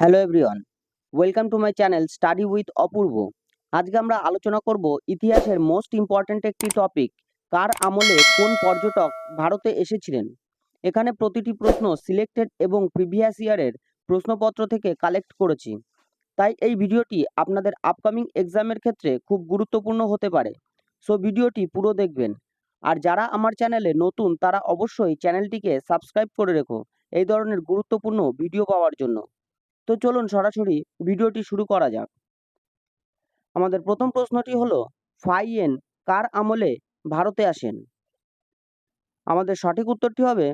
Hello everyone welcome to my channel study with Apurba আজকে আমরা আলোচনা করব ইতিহাসের মোস্ট ইম্পর্ট্যান্ট একটি টপিক কার আমলে কোন পর্যটক ভারতে এসেছিলেন? এখানে প্রতিটি প্রশ্ন সিলেক্টেড এবং প্রিভিয়াস ইয়ারের প্রশ্নপত্র থেকে কালেক্ট করেছি। তাই এই ভিডিওটি আপনাদের আপকামিং এক্সামের ক্ষেত্রে খুব গুরুত্বপূর্ণ হতে পারে। সো ভিডিওটি পুরো দেখবেন। আর যারা আমার চ্যানেলে নতুন, তারা অবশ্যই চ্যানেলটিকে সাবস্ক্রাইব করে রেখো। এই ধরনের গুরুত্বপূর্ণ ভিডিও পাওয়ার জন্য। তো চলুন সরাসরি ভিডিওটি শুরু করা যাক। আমাদের প্রথম প্রশ্নটি হলো ফাইয়েন কার আমলে ভারতে আসেন? আমাদের সঠিক উত্তরটি হবে,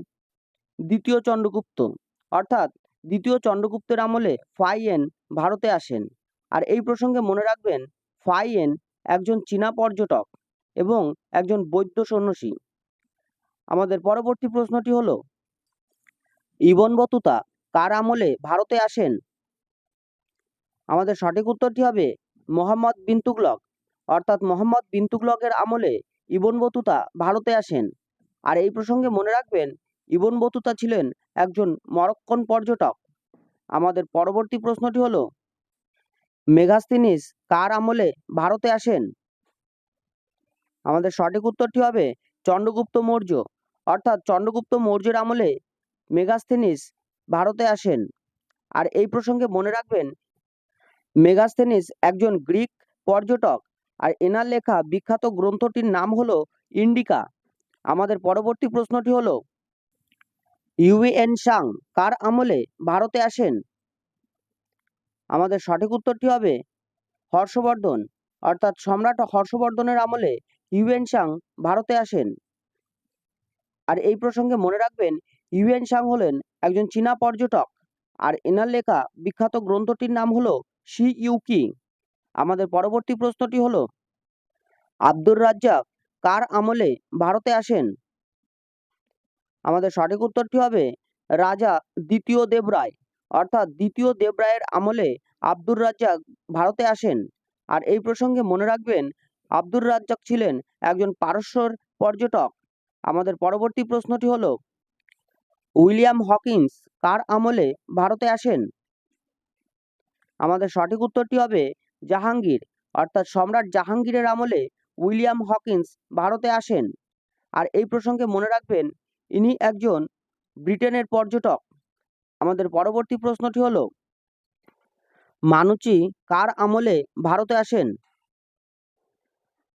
দ্বিতীয় চন্দ্রগুপ্ত। অর্থাৎ দ্বিতীয় চন্দ্রগুপ্তের আমলে ফাইয়েন ভারতে আসেন। আর এই প্রসঙ্গে মনে রাখবেন ফাইয়েন একজন চীনা পর্যটক এবং একজন বৈদ্য সন্ন্যাসী। আমাদের পরবর্তী প্রশ্নটি হলো, ইবন বতুতা কার আমলে ভারতে আসেন? আমাদের সঠিক উত্তরটি হবে মোহাম্মদ বিন তুগলক। অর্থাৎ মোহাম্মদ বিন তুগলকের আমলে ইবন বতুতা ভারতে আসেন। আর এই প্রসঙ্গে মনে রাখবেন, ইবন বতুতা ছিলেন একজন মরক্কন পর্যটক। আমাদের পরবর্তী প্রশ্নটি হলো, মেগাস্তিনিস কার আমলে ভারতে আসেন? আমাদের সঠিক উত্তরটি হবে চন্দ্রগুপ্ত মৌর্য। অর্থাৎ চন্দ্রগুপ্ত মৌর্যের আমলে মেগাস্থেনিস ভারতে আসেন। আর এই প্রসঙ্গে মনে রাখবেন মেগাস্থেনিস একজন গ্রিক পর্যটক, আর এনার লেখা বিখ্যাত গ্রন্থটির নাম হলো ইন্ডিকা। আমাদের পরবর্তী প্রশ্নটি হলো, ইউএন সাং কার আমলে ভারতে আসেন? আমাদের সঠিক উত্তরটি হবে, হর্ষবর্ধন, অর্থাৎ সম্রাট হর্ষবর্ধনের আমলে ইউএন সাং ভারতে আসেন। আর এই প্রসঙ্গে মনে রাখবেন, ইউএন সাং হলেন একজন চীনা পর্যটক। আর এনার লেখা বিখ্যাত গ্রন্থটির নাম হলো শি ইউকি আমাদের পরবর্তী প্রশ্নটি হলো, আব্দুর রাজ্জাক কার আমলে ভারতে আসেন? আমাদের সঠিক উত্তরটি হবে রাজা দ্বিতীয় দেবরায়, অর্থাৎ দ্বিতীয় দেবরায়ের আমলে আব্দুর রাজ্জাক ভারতে আসেন। আর এই প্রসঙ্গে মনে রাখবেন, আব্দুর রাজ্জাক ছিলেন একজন পারস্যর পর্যটক। আমাদের পরবর্তী প্রশ্নটি হলো উইলিয়াম হকিন্স কার আমলে ভারতে আসেন? আমাদের সঠিক উত্তরটি হবে জাহাঙ্গীর, অর্থাৎ সম্রাট জাহাঙ্গীরের আমলে উইলিয়াম হকিন্স ভারতে আসেন। আর এই প্রসঙ্গে মনে রাখবেন, ইনি একজন ব্রিটেনের পর্যটক। আমাদের পরবর্তী প্রশ্নটি হলো, মানুচি কার আমলে ভারতে আসেন?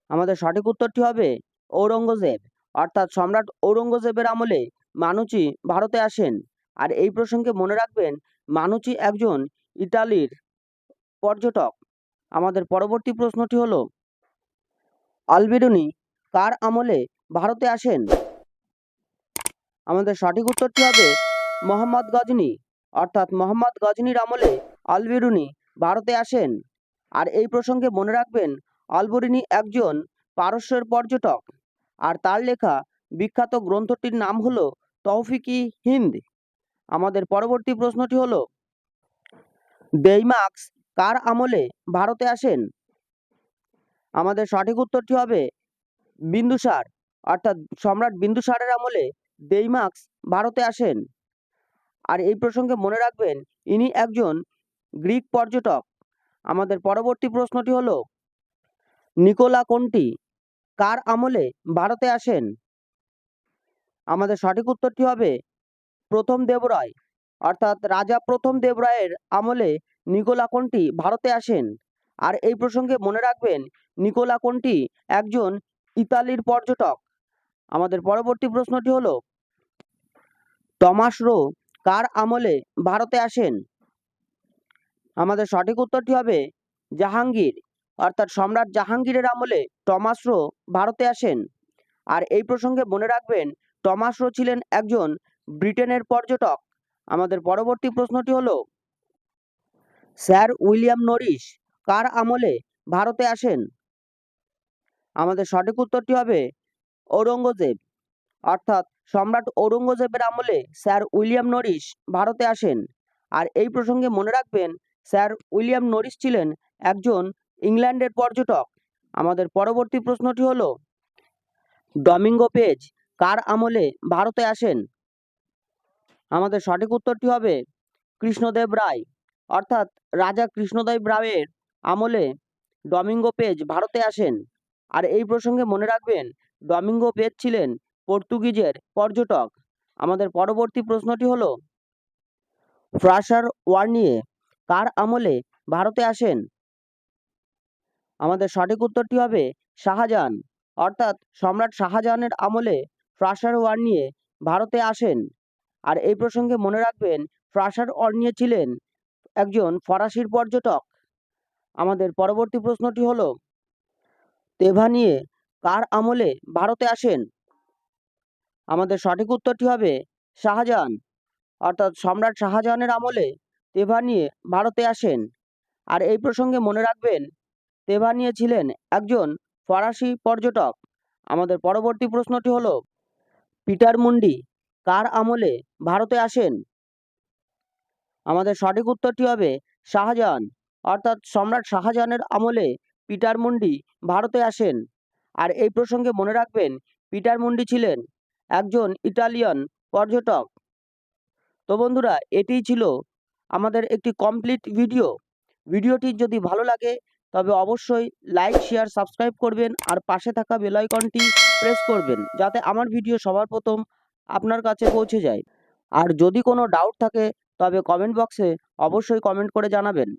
আমাদের সঠিক উত্তরটি হবে ঔরঙ্গজেব, অর্থাৎ সম্রাট ঔরঙ্গজেবের আমলে মানুচি ভারতে আসেন। আর এই প্রসঙ্গে মনে রাখবেন, মানুচি একজন ইটালির পর্যটক। আমাদের পরবর্তী প্রশ্নটি হলো, আলবেরুনি কার আমলে ভারতে আসেন? আমাদের সঠিক উত্তরটি হবে, মোহাম্মদ গজনী। অর্থাৎ মোহাম্মদ গজনীর আমলে আলবেরুনি ভারতে আসেন। আর এই প্রসঙ্গে মনে রাখবেন, আলবরিনি একজন পারস্যের পর্যটক। আর তার লেখা বিখ্যাত গ্রন্থটির নাম হলো তৌফিকি হিন্দ। আমাদের পরবর্তী প্রশ্নটি হলো বেইমার্কস কার আমলে ভারতে আসেন? আমাদের সঠিক উত্তরটি হবে বিন্দুসার অর্থাৎ সম্রাট বিন্দুসারের আমলে বেইমার্কস ভারতে আসেন। আর এই প্রসঙ্গে মনে রাখবেন, ইনি একজন গ্রিক পর্যটক। আমাদের পরবর্তী প্রশ্নটি হলো, নিকোলা কোনটি, কার আমলে ভারতে আসেন? আমাদের সঠিক উত্তরটি হবে? প্রথম দেবরায়। অর্থাৎ রাজা প্রথম দেবরায়ের আমলে নিকোলা কোনটি? ভারতে আসেন। আর এই প্রসঙ্গে মনে রাখবেন, নিকোলা কোনটি? একজন ইতালির পর্যটক। আমাদের পরবর্তী প্রশ্নটি হলো, টমাস রো কার আমলে ভারতে আসেন? আমাদের সঠিক উত্তরটি হবে? জাহাঙ্গীর। অর্থাৎ সম্রাট জাহাঙ্গীরের আমলে টমাস রো ভারতে আসেন। আর এই প্রসঙ্গে মনে রাখবেন টমাস রো ছিলেন একজন ব্রিটেনের পর্যটক। আমাদের পরবর্তী প্রশ্নটি হলো, স্যার উইলিয়াম নরিস কার আমলে ভারতে আসেন? আমাদের সঠিক উত্তরটি হবে ঔরঙ্গজেব। অর্থাৎ সম্রাট ঔরঙ্গজেবের আমলে স্যার উইলিয়াম নরিস ভারতে আসেন। আর এই প্রসঙ্গে মনে রাখবেন, স্যার উইলিয়াম নরিস ছিলেন একজন ইংল্যান্ডের পর্যটক। আমাদের পরবর্তী প্রশ্নটি হলো, ডমিঙ্গো পেজ কার আমলে ভারতে আসেন? আমাদের সঠিক উত্তরটি হবে কৃষ্ণদেব রায়। অর্থাৎ রাজা কৃষ্ণদেব রায়ের আমলে ডমিঙ্গো পেজ ভারতে আসেন। আর এই প্রসঙ্গে মনে রাখবেন, ডমিঙ্গো পেজ ছিলেন পর্তুগিজের পর্যটক। আমাদের পরবর্তী প্রশ্নটি হলো, ফ্রাসার ওয়ার্নিয়ে কার আমলে ভারতে আসেন? আমাদের সঠিক উত্তরটি হবে শাহজাহান। অর্থাৎ সম্রাট শাহজাহানের আমলে ফ্রাসার ওয়ার্নিয়ে ভারতে আসেন আর এই প্রসঙ্গে মনে রাখবেন, ফ্রাসার ওয়ার্নিয়ে ছিলেন একজন ফরাসির পর্যটক। আমাদের পরবর্তী প্রশ্নটি হলো, তেভানিয়ে কার আমলে ভারতে আসেন? আমাদের সঠিক উত্তরটি হবে শাহজাহান। অর্থাৎ সম্রাট শাহজাহানের আমলে তেভা নিয়ে ভারতে আসেন। আর এই প্রসঙ্গে মনে রাখবেন, তেভানিয়ে ছিলেন একজন ফরাসি পর্যটক। আমাদের পরবর্তী প্রশ্নটি হলো পিটার মুন্ডি, কার আমলে ভারতে আসেন? আমাদের সঠিক উত্তরটি হবে শাহজাহান। অর্থাৎ সম্রাট শাহজাহানের আমলে পিটার মুন্ডি ভারতে আসেন। আর এই প্রসঙ্গে মনে রাখবেন, পিটার মুন্ডি ছিলেন একজন ইটালিয়ান পর্যটক। তো বন্ধুরা, এটিই ছিল আমাদের একটি কমপ্লিট ভিডিও ভিডিওটি যদি ভালো লাগে, তবে অবশ্যই লাইক শেয়ার সাবস্ক্রাইব করবেন। আর পাশে থাকা বেল আইকনটি প্রেস করবেন, যাতে আমার ভিডিও সবার প্রথম আপনার কাছে পৌঁছে যায়। আর যদি কোনো ডাউট থাকে, তবে কমেন্ট বক্সে অবশ্যই কমেন্ট করে জানাবেন।